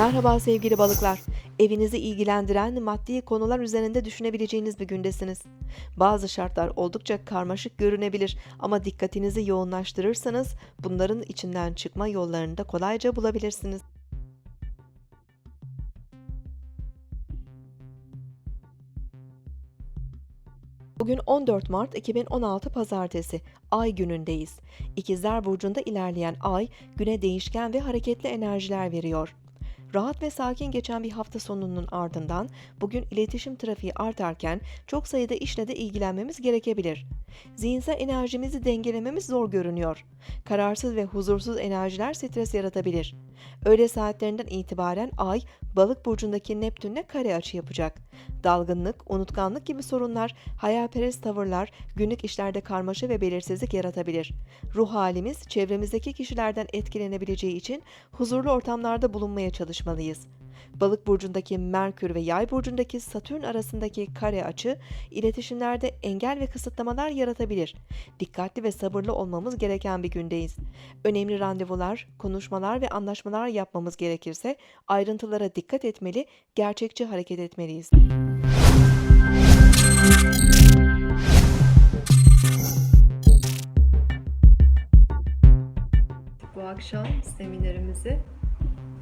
Merhaba sevgili balıklar. Evinizi ilgilendiren maddi konular üzerinde düşünebileceğiniz bir gündesiniz. Bazı şartlar oldukça karmaşık görünebilir ama dikkatinizi yoğunlaştırırsanız bunların içinden çıkma yollarını da kolayca bulabilirsiniz. Bugün 14 Mart 2016 Pazartesi, Ay günündeyiz. İkizler Burcu'nda ilerleyen Ay, güne değişken ve hareketli enerjiler veriyor. Rahat ve sakin geçen bir hafta sonunun ardından bugün iletişim trafiği artarken çok sayıda işle de ilgilenmemiz gerekebilir. Zihinsel enerjimizi dengelememiz zor görünüyor. Kararsız ve huzursuz enerjiler stres yaratabilir. Öğle saatlerinden itibaren Ay, Balık burcundaki Neptün'le kare açı yapacak. Dalgınlık, unutkanlık gibi sorunlar, hayalperest tavırlar günlük işlerde karmaşa ve belirsizlik yaratabilir. Ruh halimiz çevremizdeki kişilerden etkilenebileceği için huzurlu ortamlarda bulunmaya çalışmalıyız. Balık burcundaki Merkür ve Yay burcundaki Satürn arasındaki kare açı iletişimlerde engel ve kısıtlamalar yaratabilir. Dikkatli ve sabırlı olmamız gereken bir gündeyiz. Önemli randevular, konuşmalar ve anlaşmalar yapmamız gerekirse ayrıntılara dikkat etmeli, gerçekçi hareket etmeliyiz. Bu akşam seminerimizi